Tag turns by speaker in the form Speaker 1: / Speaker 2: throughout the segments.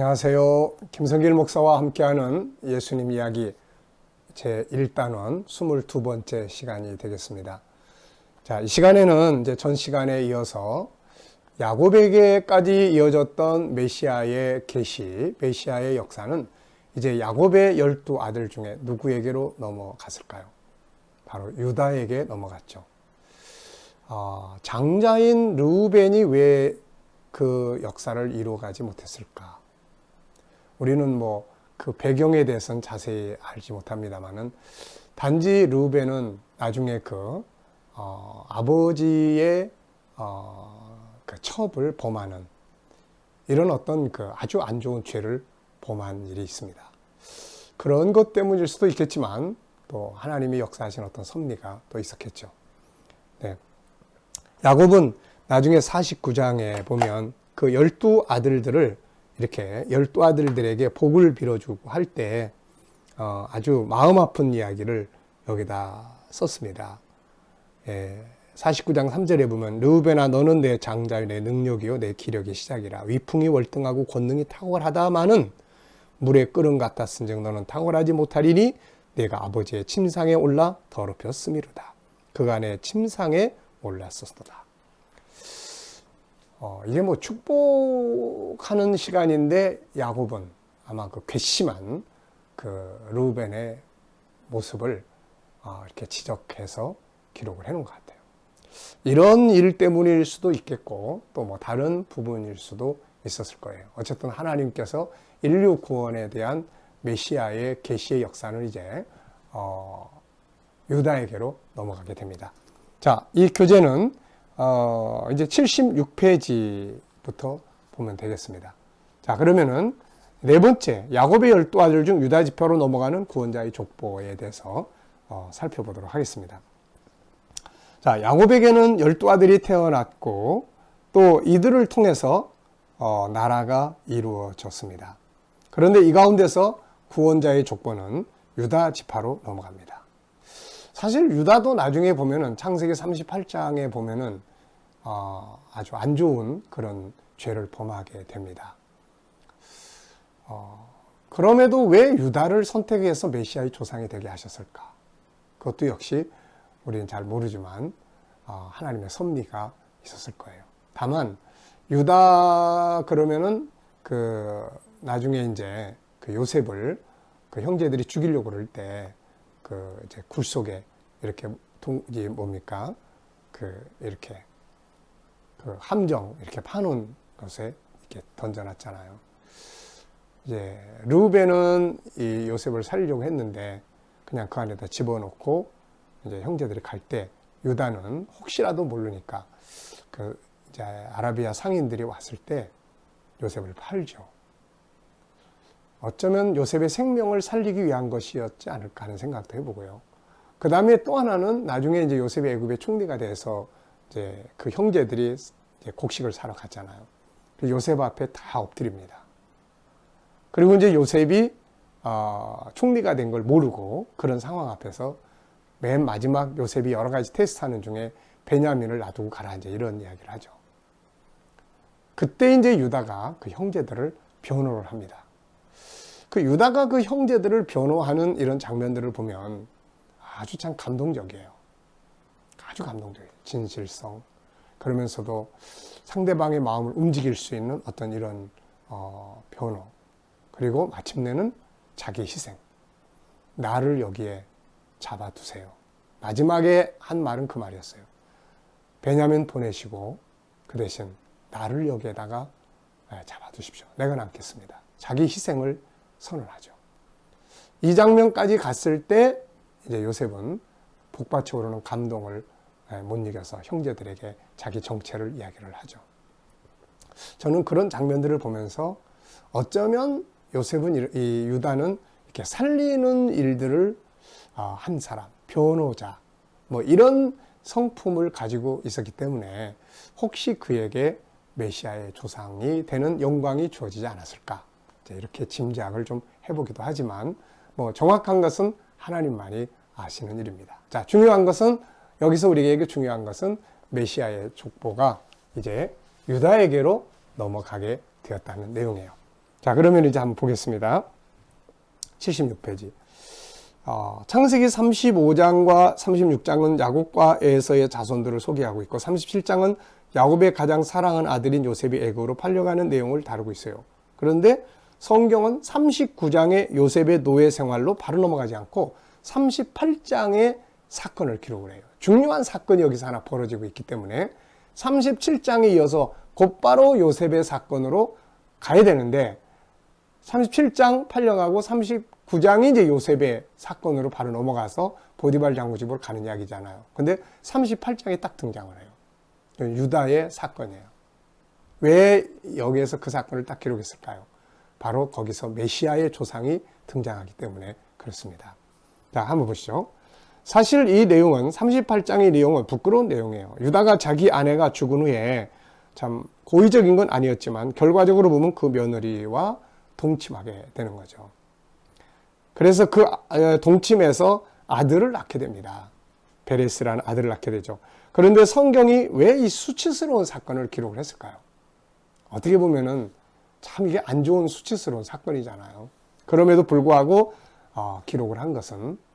Speaker 1: 안녕하세요. 김성길 목사와 함께하는 예수님 이야기 제 1단원 22번째 시간이 되겠습니다. 자, 이 시간에는 이제 전 시간에 이어서 야곱에게까지 이어졌던 메시아의 계시, 메시아의 역사는 이제 야곱의 열두 아들 중에 누구에게로 넘어갔을까요? 바로 유다에게 넘어갔죠. 어, 장자인 르우벤이 왜 그 역사를 이루어가지 못했을까? 우리는 뭐 그 배경에 대해서는 자세히 알지 못합니다만은 단지 르우벤은 나중에 그 어, 아버지의 어, 그 첩을 범하는 이런 어떤 그 아주 안 좋은 죄를 범한 일이 있습니다. 그런 것 때문일 수도 있겠지만 또 하나님이 역사하신 어떤 섭리가 또 있었겠죠. 네. 야곱은 나중에 49장에 보면 그 열두 아들들을 이렇게 열두 아들들에게 복을 빌어주고 할때 어, 아주 마음 아픈 이야기를 여기다 썼습니다. 예, 49장 3절에 보면 르우벤아 너는 내 장자요 내 능력이요 내 기력의 시작이라 위풍이 월등하고 권능이 탁월하다마는 물의 끓음 같았은즉 너는 탁월하지 못하리니 내가 아버지의 침상에 올라 더럽혔음이로다. 내 침상에 올랐었도다. 어, 이게 뭐 축복하는 시간인데 야곱은 아마 그 괘씸한 그 루벤의 모습을 어, 이렇게 지적해서 기록을 해놓은 것 같아요. 이런 일 때문일 수도 있겠고 또 뭐 다른 부분일 수도 있었을 거예요. 어쨌든 하나님께서 인류 구원에 대한 메시아의 계시의 역사는 이제 어, 유다에게로 넘어가게 됩니다. 자, 이 교재는 어, 이제 76페이지부터 보면 되겠습니다. 자, 그러면은 네 번째, 야곱의 열두 아들 중 유다 지표로 넘어가는 구원자의 족보에 대해서 어, 살펴보도록 하겠습니다. 자, 야곱에게는 열두 아들이 태어났고 또 이들을 통해서 어, 나라가 이루어졌습니다. 그런데 이 가운데서 구원자의 족보는 유다 지파로 넘어갑니다. 사실 유다도 나중에 보면은 창세기 38장에 보면은 어, 아주 안 좋은 그런 죄를 범하게 됩니다. 어, 그럼에도 왜 유다를 선택해서 메시아의 조상이 되게 하셨을까? 그것도 역시 우리는 잘 모르지만 어, 하나님의 섭리가 있었을 거예요. 다만 유다 그러면은 그 나중에 이제 그 요셉을 그 형제들이 죽이려고 그럴 때 그 이제 굴 속에 이렇게 동, 이 뭡니까? 그 이렇게 그 함정 이렇게 파놓은 것에 이렇게 던져놨잖아요. 이제 루벤은 이 요셉을 살리려고 했는데 그냥 그 안에다 집어넣고 이제 형제들이 갈 때 유다는 혹시라도 모르니까 그 이제 아라비아 상인들이 왔을 때 요셉을 팔죠. 어쩌면 요셉의 생명을 살리기 위한 것이었지 않을까 하는 생각도 해보고요. 그 다음에 또 하나는 나중에 이제 요셉이 애굽의 총리가 돼서 이제 그 형제들이 이제 곡식을 사러 갔잖아요. 요셉 앞에 다 엎드립니다. 그리고 이제 요셉이 어, 총리가 된 걸 모르고 그런 상황 앞에서 맨 마지막 요셉이 여러 가지 테스트하는 중에 베냐민을 놔두고 가라 이제 이런 이야기를 하죠. 그때 이제 유다가 그 형제들을 변호를 합니다. 그 유다가 그 형제들을 변호하는 이런 장면들을 보면 아주 참 감동적이에요. 아주 감동적이에요. 진실성. 그러면서도 상대방의 마음을 움직일 수 있는 어떤 이런 어, 변호. 그리고 마침내는 자기 희생. 나를 여기에 잡아두세요. 마지막에 한 말은 그 말이었어요. 베냐민 보내시고 그 대신 나를 여기에다가 예, 잡아두십시오. 내가 남겠습니다. 자기 희생을 선언하죠. 이 장면까지 갔을 때 이제 요셉은 복받쳐 오르는 감동을 못 이겨서 형제들에게 자기 정체를 이야기를 하죠. 저는 그런 장면들을 보면서 어쩌면 요셉은 이 유다는 이렇게 살리는 일들을 아, 한 사람, 변호자, 뭐 이런 성품을 가지고 있었기 때문에 혹시 그에게 메시아의 조상이 되는 영광이 주어지지 않았을까? 이렇게 짐작을 좀 해보기도 하지만 뭐 정확한 것은 하나님만이 아시는 일입니다. 자, 중요한 것은 여기서 우리에게 중요한 것은 메시아의 족보가 이제 유다에게로 넘어가게 되었다는 내용이에요. 자, 그러면 이제 한번 보겠습니다. 76페이지. 어, 창세기 35장과 36장은 야곱과 에서의 자손들을 소개하고 있고 37장은 야곱의 가장 사랑하는 아들인 요셉이 애굽으로 팔려가는 내용을 다루고 있어요. 그런데 성경은 39장의 요셉의 노예 생활로 바로 넘어가지 않고 38장의 사건을 기록을 해요. 중요한 사건이 여기서 하나 벌어지고 있기 때문에 37장에 이어서 곧바로 요셉의 사건으로 가야 되는데 37장 팔려가고 39장이 이제 요셉의 사건으로 바로 넘어가서 보디발 장구 집으로 가는 이야기잖아요. 근데 38장에 딱 등장을 해요. 유다의 사건이에요. 왜 여기에서 그 사건을 딱 기록했을까요? 바로 거기서 메시아의 조상이 등장하기 때문에 그렇습니다. 자, 한번 보시죠. 사실 이 내용은 38장의 내용은 부끄러운 내용이에요. 유다가 자기 아내가 죽은 후에 참 고의적인 건 아니었지만 결과적으로 보면 그 며느리와 동침하게 되는 거죠. 그래서 그 동침에서 아들을 낳게 됩니다. 베레스라는 아들을 낳게 되죠. 그런데 성경이 왜 이 수치스러운 사건을 기록을 했을까요? 어떻게 보면은 참 이게 안 좋은 수치스러운 사건이잖아요. 그럼에도 불구하고 어, 기록을 한 것은 어,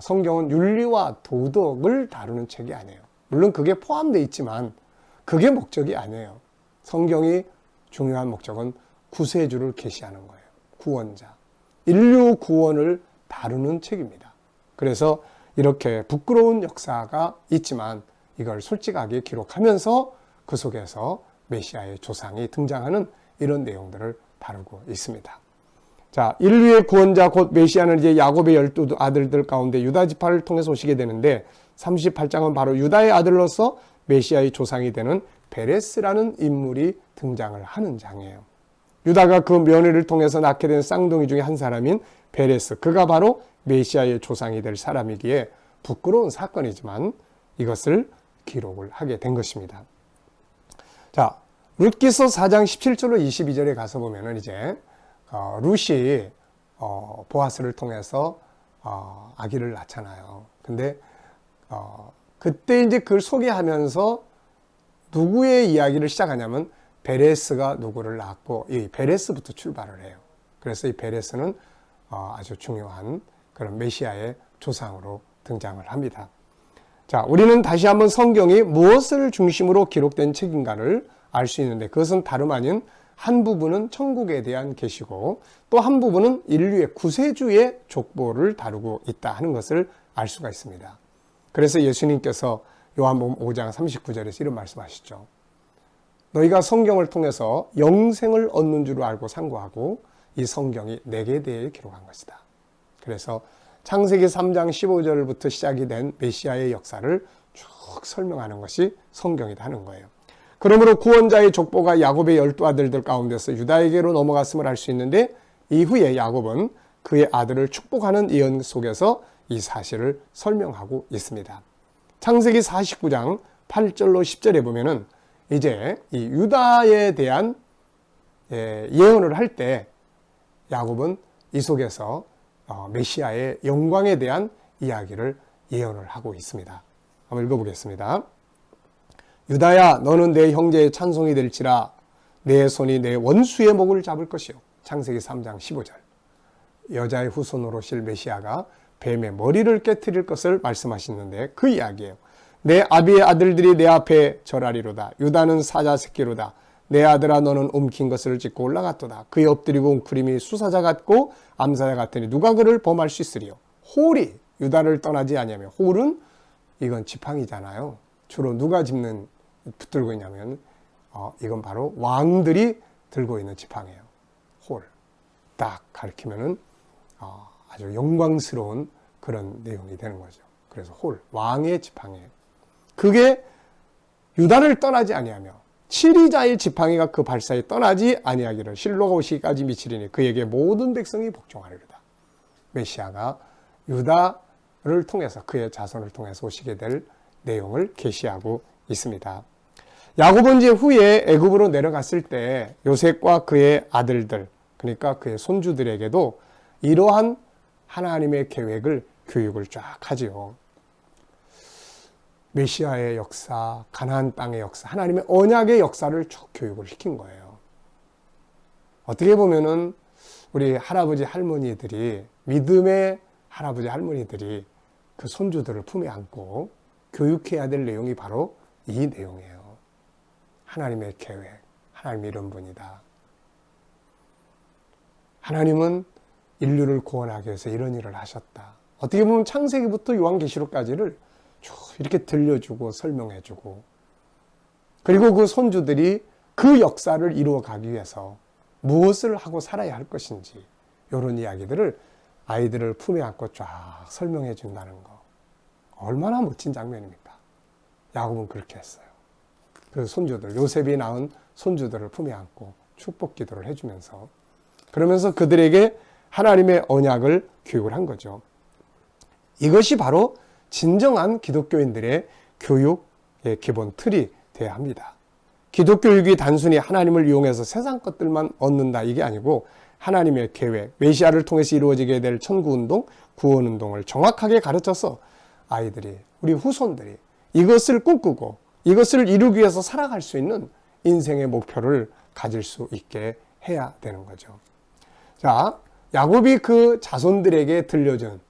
Speaker 1: 성경은 윤리와 도덕을 다루는 책이 아니에요. 물론 그게 포함되어 있지만 그게 목적이 아니에요. 성경이 중요한 목적은 구세주를 계시하는 거예요. 구원자. 인류 구원을 다루는 책입니다. 그래서 이렇게 부끄러운 역사가 있지만 이걸 솔직하게 기록하면서 그 속에서 메시아의 조상이 등장하는 이런 내용들을 다루고 있습니다. 자, 인류의 구원자 곧 메시아는 이제 야곱의 열두 아들들 가운데 유다 지파를 통해서 오시게 되는데 38장은 바로 유다의 아들로서 메시아의 조상이 되는 베레스라는 인물이 등장을 하는 장이에요. 유다가 그 며느리를 통해서 낳게 된 쌍둥이 중에 한 사람인 베레스. 그가 바로 메시아의 조상이 될 사람이기에 부끄러운 사건이지만 이것을 기록을 하게 된 것입니다. 자, 룻기서 4장 17절로 22절에 가서 보면은 이제 어, 룻이 어, 보아스를 통해서 어, 아기를 낳잖아요. 근데 어, 그때 이제 그걸 소개하면서 누구의 이야기를 시작하냐면 베레스가 누구를 낳았고 이 베레스부터 출발을 해요. 그래서 이 베레스는 어, 아주 중요한 그런 메시아의 조상으로 등장을 합니다. 자, 우리는 다시 한번 성경이 무엇을 중심으로 기록된 책인가를 알 수 있는데 그것은 다름 아닌 한 부분은 천국에 대한 계시고 또 한 부분은 인류의 구세주의 족보를 다루고 있다 하는 것을 알 수가 있습니다. 그래서 예수님께서 요한복음 5장 39절에서 이런 말씀하시죠. 너희가 성경을 통해서 영생을 얻는 줄 알고 상고하고 이 성경이 내게 대해 기록한 것이다. 그래서 창세기 3장 15절부터 시작이 된 메시아의 역사를 쭉 설명하는 것이 성경이다 하는 거예요. 그러므로 구원자의 족보가 야곱의 열두 아들들 가운데서 유다에게로 넘어갔음을 알 수 있는데 이후에 야곱은 그의 아들을 축복하는 예언 속에서 이 사실을 설명하고 있습니다. 창세기 49장 8절로 10절에 보면은 이제 이 유다에 대한 예, 예언을 할 때 야곱은 이 속에서 어, 메시아의 영광에 대한 이야기를 예언을 하고 있습니다. 한번 읽어보겠습니다. 유다야 너는 내 형제의 찬송이 될지라 내 손이 내 원수의 목을 잡을 것이요. 창세기 3장 15절. 여자의 후손으로 실 메시아가 뱀의 머리를 깨뜨릴 것을 말씀하시는데 그 이야기예요. 내 아비의 아들들이 내 앞에 절하리로다. 유다는 사자 새끼로다. 내 아들아 너는 움킨 것을 찢고 올라갔도다. 그의 엎드리고 웅크림이 수사자 같고 암사자 같으니 누가 그를 범할 수 있으리요. 홀이 유다를 떠나지 아니하며 홀은 이건 지팡이잖아요. 주로 누가 짚는 붙들고 있냐면 어, 이건 바로 왕들이 들고 있는 지팡이에요. 홀. 딱 가리키면은 어, 아주 영광스러운 그런 내용이 되는 거죠. 그래서 홀, 왕의 지팡이에요. 그게 유다를 떠나지 아니하며 치리자의 지팡이가 그 발사에 떠나지 아니하기를 실로가 오시기까지 미치리니 그에게 모든 백성이 복종하리로다. 메시아가 유다를 통해서 그의 자손을 통해서 오시게 될 내용을 계시하고 있습니다. 야곱은 후에 애굽으로 내려갔을 때 요셉과 그의 아들들 그러니까 그의 손주들에게도 이러한 하나님의 계획을 교육을 쫙 하지요. 메시아의 역사, 가나안 땅의 역사, 하나님의 언약의 역사를 쭉 교육을 시킨 거예요. 어떻게 보면은 우리 할아버지 할머니들이 믿음의 할아버지 할머니들이 그 손주들을 품에 안고 교육해야 될 내용이 바로 이 내용이에요. 하나님의 계획, 하나님 이런 분이다. 하나님은 인류를 구원하기 위해서 이런 일을 하셨다. 어떻게 보면 창세기부터 요한계시록까지를 쭉 이렇게 들려주고 설명해주고 그리고 그 손주들이 그 역사를 이루어가기 위해서 무엇을 하고 살아야 할 것인지 이런 이야기들을 아이들을 품에 안고 쫙 설명해 준다는 거 얼마나 멋진 장면입니까? 야곱은 그렇게 했어요. 그 손주들 요셉이 낳은 손주들을 품에 안고 축복 기도를 해주면서 그러면서 그들에게 하나님의 언약을 교육을 한 거죠. 이것이 바로 진정한 기독교인들의 교육의 기본 틀이 되어야 합니다. 기독교육이 단순히 하나님을 이용해서 세상 것들만 얻는다 이게 아니고 하나님의 계획, 메시아를 통해서 이루어지게 될 천구 운동, 구원 운동을 정확하게 가르쳐서 아이들이, 우리 후손들이 이것을 꿈꾸고 이것을 이루기 위해서 살아갈 수 있는 인생의 목표를 가질 수 있게 해야 되는 거죠. 자, 야곱이 그 자손들에게 들려준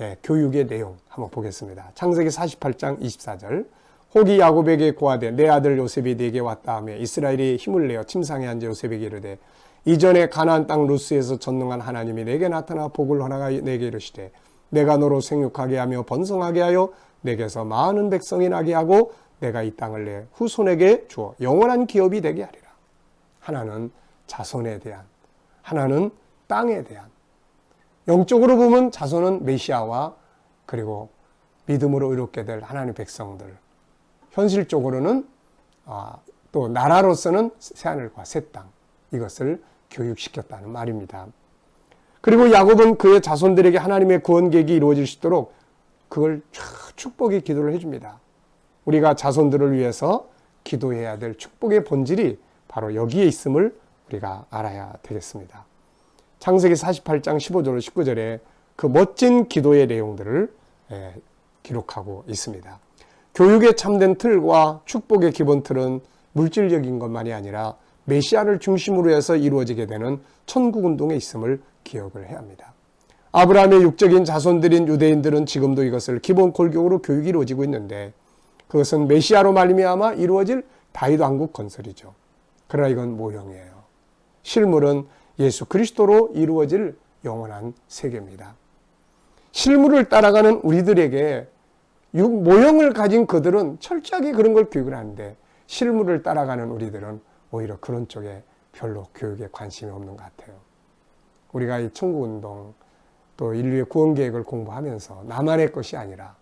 Speaker 1: 예, 교육의 내용 한번 보겠습니다. 창세기 48장 24절. 혹이 야곱에게 고하되 내 아들 요셉이 네게 왔다 하며 이스라엘이 힘을 내어 침상에 앉아 요셉에게 이르되 이전에 가나안 땅 루스에서 전능한 하나님이 내게 나타나 복을 허나가 내게 이르시되 내가 너로 생육하게 하며 번성하게 하여 내게서 많은 백성이 나게 하고 내가 이 땅을 내 후손에게 주어 영원한 기업이 되게 하리라. 하나는 자손에 대한 하나는 땅에 대한 영적으로 보면 자손은 메시아와 그리고 믿음으로 의롭게 될 하나님의 백성들 현실적으로는 아, 또 나라로서는 새하늘과 새 땅 이것을 교육시켰다는 말입니다. 그리고 야곱은 그의 자손들에게 하나님의 구원 계획이 이루어질 수 있도록 그걸 축복의 기도를 해줍니다. 우리가 자손들을 위해서 기도해야 될 축복의 본질이 바로 여기에 있음을 우리가 알아야 되겠습니다. 창세기 48장 15절 19절에 그 멋진 기도의 내용들을 예, 기록하고 있습니다. 교육의 참된 틀과 축복의 기본 틀은 물질적인 것만이 아니라 메시아를 중심으로 해서 이루어지게 되는 천국 운동에 있음을 기억을 해야 합니다. 아브라함의 육적인 자손들인 유대인들은 지금도 이것을 기본 골격으로 교육이 이루어지고 있는데 그것은 메시아로 말미암아 이루어질 다윗 왕국 건설이죠. 그러나 이건 모형이에요. 실물은 예수 그리스도로 이루어질 영원한 세계입니다. 실물을 따라가는 우리들에게 모형을 가진 그들은 철저하게 그런 걸 교육을 하는데 실물을 따라가는 우리들은 오히려 그런 쪽에 별로 교육에 관심이 없는 것 같아요. 우리가 이 천국운동 또 인류의 구원 계획을 공부하면서 나만의 것이 아니라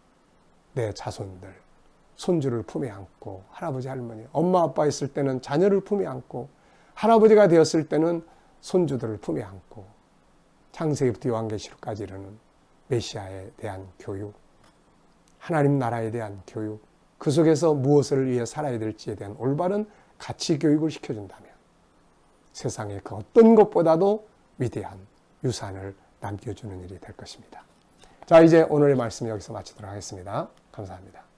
Speaker 1: 내 자손들, 손주를 품에 안고 할아버지 할머니, 엄마 아빠 있을 때는 자녀를 품에 안고 할아버지가 되었을 때는 손주들을 품에 안고 창세기부터 요한계시록까지 이르는 메시아에 대한 교육, 하나님 나라에 대한 교육, 그 속에서 무엇을 위해 살아야 될지에 대한 올바른 가치 교육을 시켜준다면 세상의 그 어떤 것보다도 위대한 유산을 남겨주는 일이 될 것입니다. 자, 이제 오늘의 말씀 여기서 마치도록 하겠습니다. 감사합니다.